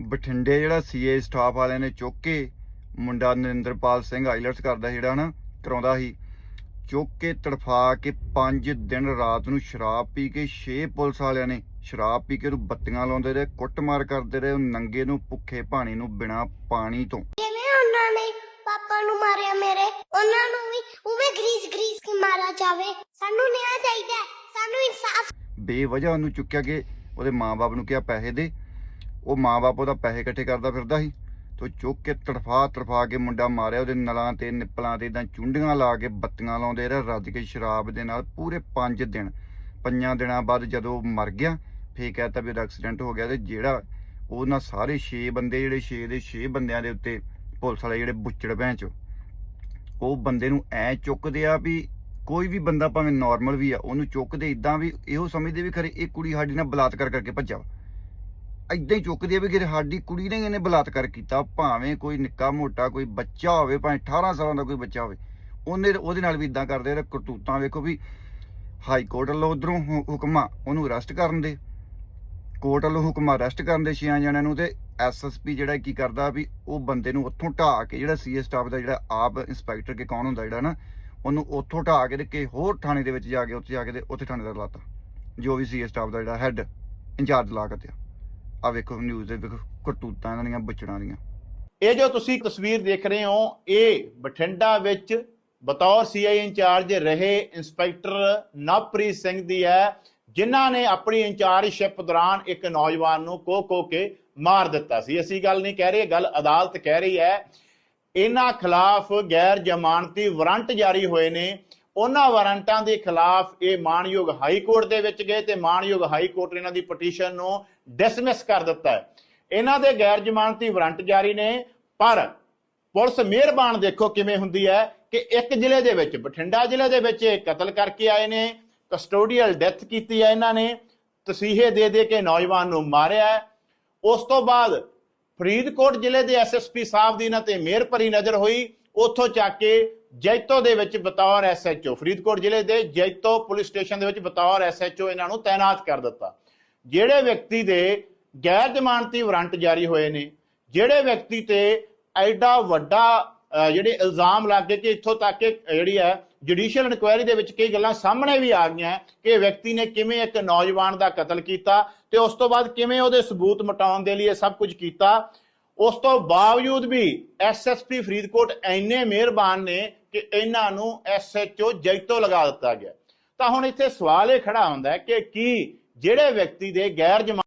ਬਠਿੰਡੇ ਜਿਹੜਾ CA staff ਵਾਲਿਆਂ ਨੇ ਚੁੱਕ ਕੇ ਮੁੰਡਾ ਨਰਿੰਦਰਪਾਲ ਸਿੰਘ ਆਈਲਟਸ ਕਰਦਾ ਜਿਹੜਾ ਨਾ ਕਰਾਉਂਦਾ ਸੀ। ਚੁੱਕ ਕੇ ਤੜਫਾ ਕੇ 5 ਦਿਨ ਰਾਤ ਨੂੰ ਸ਼ਰਾਬ ਪੀ ਕੇ 6 ਪੁਲਿਸ ਵਾਲਿਆਂ ਨੇ ਸ਼ਰਾਬ ਪੀ ਕੇ ਉਹਨੂੰ ਬੱਤੀਆਂ ਲਾਉਂਦੇ ਰਹੇ ਕੁੱਟਮਾਰ ਕਰਦੇ ਰਹੇ ਉਹ ਨੰਗੇ ਨੂੰ ਭੁੱਖੇ ਪਾਣੀ ਨੂੰ ਬਿਨਾ ਪਾਣੀ ਤੋਂ। ਜਿਵੇਂ ਉਹਨਾਂ ਨੇ ਪਾਪਾ ਨੂੰ ਮਾਰਿਆ ਮੇਰੇ? ਉਹਨਾਂ ਨੂੰ ਵੀ ਉਵੇਂ ਗਰੀਸ ਗਰੀਸ ਕੇ ਮਾਰਾ ਜਾਵੇ। ਸਾਨੂੰ ਨਿਆਂ ਚਾਹੀਦਾ ਸਾਨੂੰ ਇਨਸਾਫ ਬੇਵਜ੍ਹਾ ਉਹਨੂੰ ਚੁੱਕਿਆ ਕਿ ਉਹਦੇ ਮਾਪੇ ਨੂੰ ਕਿਹਾ ਪੈਸੇ ਦੇ। ਉਹ ਮਾਂ ਬਾਪ ਉਹਦਾ ਪੈਸੇ ਇਕੱਠੇ ਕਰਦਾ ਫਿਰਦਾ ਸੀ ਤੋ ਚੁੱਕ ਕੇ ਤੜਫਾ ਤੜਫਾ ਕੇ ਮੁੰਡਾ ਮਾਰਿਆ, ਉਹਦੇ ਨਲਾਂ ਤੇ ਨਿੱਪਲਾਂ ਤੇ ਇਦਾਂ ਚੁੰਡੀਆਂ ਲਾ ਕੇ ਬੱਤੀਆਂ ਲਾਉਂਦੇ ਰਹੇ, ਰੱਜ ਕੇ ਸ਼ਰਾਬ ਦੇ ਨਾਲ ਪੂਰੇ 5 ਦਿਨ। ਪੰਜਾਂ ਦਿਨਾਂ ਬਾਅਦ ਜਦੋਂ ਉਹ ਮਰ ਗਿਆ, ਫੇਰ ਕਹਤਾ ਵੀ ਉਹਦਾ ਐਕਸੀਡੈਂਟ ਹੋ ਗਿਆ ਤੇ ਜਿਹੜਾ ਉਹਨਾਂ ਸਾਰੇ 6 ਬੰਦੇ ਜਿਹੜੇ 6 ਦੇ 6 ਬੰਦਿਆਂ ਦੇ ਉੱਤੇ ਪੁਲਿਸ ਵਾਲੇ ਜਿਹੜੇ ਬੁੱਚੜ ਭੈਣ ਉਹ ਬੰਦੇ ਨੂੰ ਐ ਚੁੱਕਦੇ ਆ ਵੀ ਕੋਈ ਵੀ ਬੰਦਾ ਭਾਵੇਂ ਨਾਰਮਲ ਵੀ ਆ, ਉਹਨੂੰ ਚੁੱਕਦੇ ਇਦਾਂ ਵੀ ਇਹੋ ਸਮਝਦੇ ਵੀ ਖਰੇ ਇਹ ਕੁੜੀ ਸਾਡੀ ਨਾਲ ਬਲਾਤਕਾਰ ਕਰਕੇ ਭੱਜਾ ਇਦਾਂ ਹੀ ਚੁੱਕਦੀ ਆ ਵੀ ਕਿ ਸਾਡੀ ਕੁੜੀ ਨੇ ਇਹਨੇ ਬਲਾਤਕਾਰ ਕੀਤਾ, ਭਾਵੇਂ ਕੋਈ ਨਿੱਕਾ ਮੋਟਾ ਕੋਈ ਬੱਚਾ ਹੋਵੇ, ਭਾਵੇਂ 18 ਸਾਲਾਂ ਦਾ ਕੋਈ ਬੱਚਾ ਹੋਵੇ, ਉਹਨੇ ਉਹਦੇ ਨਾਲ ਵੀ ਇਦਾਂ ਕਰਦੇ ਆ ਕਰਤੂਤਾਂ ਵੇਖੋ ਵੀ ਹਾਈ ਕੋਰਟ ਵੱਲੋਂ ਉਧਰੋਂ ਹੁਕਮਾਂ ਉਹਨੂੰ ਅਰੈਸਟ ਕਰਨ ਦੇ, ਕੋਰਟ ਵੱਲੋਂ ਹੁਕਮਾਂ ਅਰੈਸਟ ਕਰਨ ਦੇ ਛਿਆਂ ਜਣਿਆਂ ਨੂੰ ਤੇ ਐਸਐਸਪੀ ਜਿਹੜਾ ਕੀ ਕਰਦਾ ਵੀ ਉਹ ਬੰਦੇ ਨੂੰ ਉੱਥੋਂ ਢਾਹ ਕੇ ਜਿਹੜਾ ਸੀਏ ਸਟਾਫ ਦਾ ਜਿਹੜਾ ਆਪ ਇੰਸਪੈਕਟਰ ਕੇ ਕੌਣ ਹੁੰਦਾ ਜਿਹੜਾ ਨਾ, ਉਹਨੂੰ ਉੱਥੋਂ ਢਾਹ ਕੇ ਤੇ ਕਿ ਹੋਰ ਥਾਣੇ ਦੇ ਵਿੱਚ ਜਾ ਕੇ ਉੱਥੇ ਜਾ ਕੇ ਤੇ ਉੱਥੇ ਥਾਣੇਦਾਰ ਲਾਤਾ, ਜੋ ਵੀ ਸੀਏ ਸਟਾਫ ਦਾ ਜਿਹੜਾ ਹੈੱਡ ਇੰਚਾਰਜ ਲਾ ਕੇ ਆ ਵੇਖੋ ਨਿਊਜ਼ ਦੇ, ਵੇਖੋ ਕਰਤੂਤਾਂ ਇਹਨਾਂ ਦੀਆਂ, ਬਚੜਾਂ ਦੀਆਂ। ਇਹ ਜੋ ਤੁਸੀਂ ਤਸਵੀਰ ਦੇਖ ਰਹੇ ਹੋ, ਇਹ ਬਠਿੰਡਾ ਵਿੱਚ ਬਤੌਰ ਸੀਆਈ ਇੰਚਾਰਜ ਰਹੇ ਇੰਸਪੈਕਟਰ ਨਵਪ੍ਰੀਤ ਸਿੰਘ ਦੀ ਹੈ, ਜਿਨ੍ਹਾਂ ਨੇ ਆਪਣੀ ਇੰਚਾਰਜਸ਼ਿਪ ਦੌਰਾਨ ਇੱਕ ਨੌਜਵਾਨ ਨੂੰ ਕੋ ਕੋ ਕੇ ਮਾਰ ਦਿੱਤਾ ਸੀ। ਅਸੀਂ ਗੱਲ ਨਹੀਂ ਕਹਿ ਰਹੇ ਗੱਲ ਅਦਾਲਤ ਕਹਿ ਰਹੀ ਹੈ। ਇਹਨਾਂ ਖਿਲਾਫ ਗੈਰ ਜ਼ਮਾਨਤੀ ਵਾਰੰਟ ਜਾਰੀ ਹੋਏ ਨੇ। ਉਹਨਾਂ ਵਾਰੰਟਾਂ ਦੇ ਖਿਲਾਫ ਇਹ ਮਾਨਯੋਗ ਹਾਈ ਕੋਰਟ ਦੇ ਵਿੱਚ ਗਏ ਤੇ ਮਾਨਯੋਗ ਹਾਈ ਕੋਰਟ ਨੇ ਇਹਨਾਂ ਦੀ ਪਟੀਸ਼ਨ ਨੂੰ ਡਿਸਮਿਸ ਕਰ ਦਿੱਤਾ ਹੈ। ਇਹਨਾਂ ਦੇ ਗੈਰ ਜ਼ਮਾਨਤੀ ਵਾਰੰਟ ਜਾਰੀ ਨੇ, ਪਰ ਪੁਲਿਸ ਮਿਹਰਬਾਨ ਦੇਖੋ ਕਿਵੇਂ ਹੁੰਦੀ ਹੈ ਕਿ ਇੱਕ ਜ਼ਿਲ੍ਹੇ ਦੇ ਵਿੱਚ, ਬਠਿੰਡਾ ਜ਼ਿਲ੍ਹੇ ਦੇ ਵਿੱਚ ਇਹ ਕਤਲ ਕਰਕੇ ਆਏ ਨੇ, ਕਸਟੋਡੀਅਲ ਡੈਥ ਕੀਤੀ ਹੈ ਇਹਨਾਂ ਨੇ, ਤਸੀਹੇ ਦੇ ਦੇ ਕੇ ਨੌਜਵਾਨ ਨੂੰ ਮਾਰਿਆ ਉਸ ਤੋਂ ਬਾਅਦ ਫਰੀਦਕੋਟ ਜ਼ਿਲ੍ਹੇ ਦੇ ਐਸਐਸਪੀ ਸਾਹਿਬ ਦੀ ਇਹਨਾਂ ਤੇ ਮਿਹਰ ਭਰੀ ਨਜ਼ਰ ਹੋਈ। ਉੱਥੋਂ ਚੱਕ ਕੇ ਜੈਤੋ ਦੇ ਵਿੱਚ ਬਤੌਰ ਐਸਐਚਓ ਫਰੀਦਕੋਟ ਜ਼ਿਲ੍ਹੇ ਦੇ ਜੈਤੋ ਪੁਲਿਸ ਸਟੇਸ਼ਨ ਦੇ ਵਿੱਚ ਬਤੌਰ ਐਸਐਚਓ ਇਹਨਾਂ ਨੂੰ ਤਾਇਨਾਤ ਕਰ ਦਿੱਤਾ। ਜਿਹੜੇ ਵਿਅਕਤੀ ਦੇ ਗੈਰ ਜ਼ਮਾਨਤੀ ਵਾਰੰਟ ਜਾਰੀ ਹੋਏ ਨੇ, ਜਿਹੜੇ ਵਿਅਕਤੀ ਤੇ ਐਡਾ ਵੱਡਾ ਜਿਹੜੇ ਇਲਜ਼ਾਮ ਲੱਗੇ ਕਿ ਇੱਥੋਂ ਤੱਕ ਕਿ ਜਿਹੜੀ ਹੈ ਜੁਡੀਸ਼ੀਅਲ ਇਨਕੁਆਇਰੀ ਦੇ ਵਿੱਚ ਕਈ ਗੱਲਾਂ ਸਾਹਮਣੇ ਵੀ ਆ ਗਈਆਂ, ਕਿ ਵਿਅਕਤੀ ਨੇ ਕਿਵੇਂ ਇੱਕ ਨੌਜਵਾਨ ਦਾ ਕਤਲ ਕੀਤਾ ਤੇ ਉਸ ਤੋਂ ਬਾਅਦ ਕਿਵੇਂ ਉਹਦੇ ਸਬੂਤ ਮਿਟਾਉਣ ਦੇ ਲਈ ਇਹ ਸਭ ਕੁਝ ਕੀਤਾ। ਉਸ ਤੋਂ ਬਾਵਜੂਦ ਵੀ ਐਸਐਸਪੀ ਫਰੀਦਕੋਟ ਇੰਨੇ ਮਿਹਰਬਾਨ ਨੇ ਕਿ ਇਹਨਾਂ ਨੂੰ ਐਸਐਚਓ ਜੈਤੋ ਲਗਾ ਦਿੱਤਾ ਗਿਆ। ਤਾਂ ਹੁਣ ਇੱਥੇ ਸਵਾਲ ਇਹ ਖੜਾ ਹੁੰਦਾ ਹੈ ਕਿ ਕੀ ਜਿਹੜੇ ਵਿਅਕਤੀ ਦੇ ਗੈਰ ਜਮਾ